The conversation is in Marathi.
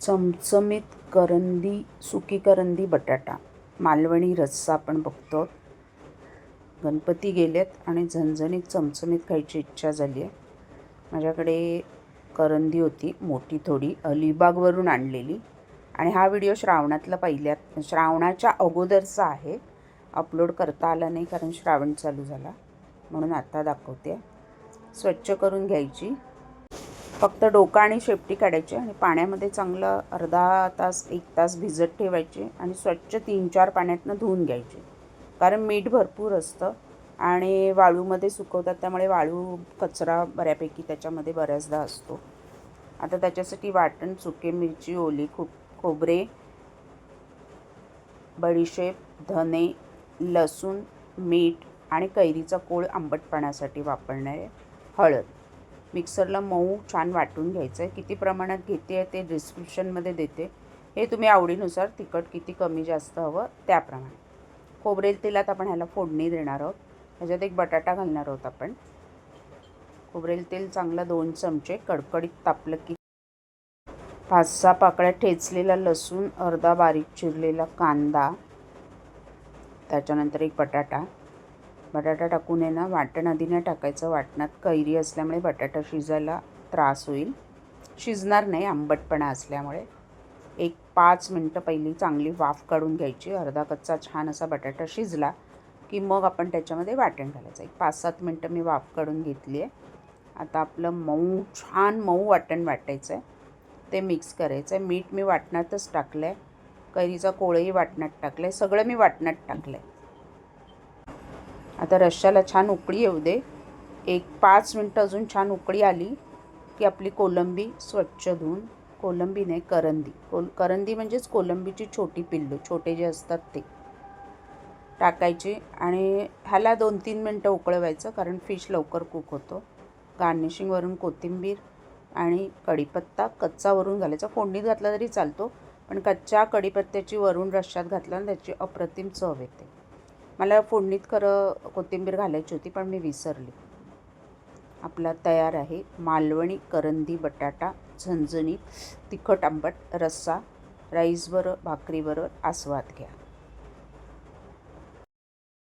चमचमीत करंदी सुकी करंदी बटाटा. मालवणी रस्सा आपण बघतो. गणपती गेलेत आणि झणझणीत चमचमीत खायची इच्छा झाली आहे. माझ्याकडे करंदी होती मोठी थोडी अलिबागवरून आणलेली. आणि हा व्हिडिओ श्रावणातला पहिल्यात श्रावणाच्या अगोदरचा आहे. अपलोड करता आला नाही कारण श्रावण चालू झाला. म्हणून आता दाखवते. स्वच्छ करून घ्यायची. फक्त डोका आणि शेपटी काढायची आणि पाण्यामध्ये चांगलं अर्धा तास एक तास भिजत ठेवायचे आणि स्वच्छ तीन चार पाण्यातनं धुवून घ्यायचे. कारण मीठ भरपूर असतं आणि वाळूमध्ये सुकवतात त्यामुळे वाळू कचरा बऱ्यापैकी त्याच्यामध्ये बऱ्याचदा असतो. आता त्याच्यासाठी वाटण सुके मिरची ओली खूप खोबरे बडीशेप धने लसूण मीठ आणि कैरीचा कोळ आंबटपणासाठी वापरणार आहे हळद. मिक्सरला मऊ छान वाटून घ्यायचं आहे. किती प्रमाणात घेते आहे ते डिस्क्रिप्शनमध्ये देते. हे तुम्ही आवडीनुसार तिखट किती कमी जास्त हवं त्याप्रमाणे. खोबरेल तेलात आपण ह्याला फोडणी देणार आहोत. ह्याच्यात एक बटाटा घालणार आहोत आपण. खोबरेल तेल चांगलं दोन चमचे कडकडीत तापलं की पाच सहा पाकळ्या ठेचलेला लसूण अर्धा बारीक चिरलेला कांदा त्याच्यानंतर एक बटाटा. बटाटा टाकून आहे ना वाटण आधी नाही टाकायचं. वाटणात कैरी असल्यामुळे बटाटा शिजायला त्रास होईल. शिजणार नाही आंबटपणा असल्यामुळे. एक पाच मिनटं पहिली चांगली वाफ काढून घ्यायची. अर्धा कच्चा छान असा बटाटा शिजला की मग आपण त्याच्यामध्ये वाटण घालायचं. एक पाच सात मिनटं मी वाफ काढून घेतली आहे. आता आपलं मऊ छान मऊ वाटण वाटायचं आहे. ते मिक्स करायचं आहे. मीठ मी वाटणातच टाकलं आहे कैरीचा कोळही वाटणात टाकलं आहे सगळं मी वाटणात टाकलं आहे आता रश्श्याला छान उकळी येऊ दे. एक पाच मिनटं अजून छान उकळी आली की आपली कोलंबी स्वच्छ धुवून कोलंबी नाही करंदी. कोल करंदी म्हणजेच कोलंबीची छोटी पिल्लू छोटे जे असतात ते. टाकायचे आणि ह्याला दोन तीन मिनटं उकळवायचं कारण फिश लवकर कुक होतो. गार्निशिंगवरून कोथिंबीर आणि कढीपत्ता कच्चा वरून घालायचा. फोडणीत घातला तरी चालतो पण कच्च्या कढीपत्त्याची वरून रश्श्यात घातल्यानं त्याची अप्रतिम चव येते. मला फोडणीत खरं कोथिंबीर घालायची होती पण मी विसरली. आपला तयार आहे. मालवणी करंदी बटाटा झणझणीत तिखट आंबट रस्सा राईसबरोबर भाकरीबरोबर आस्वाद घ्या.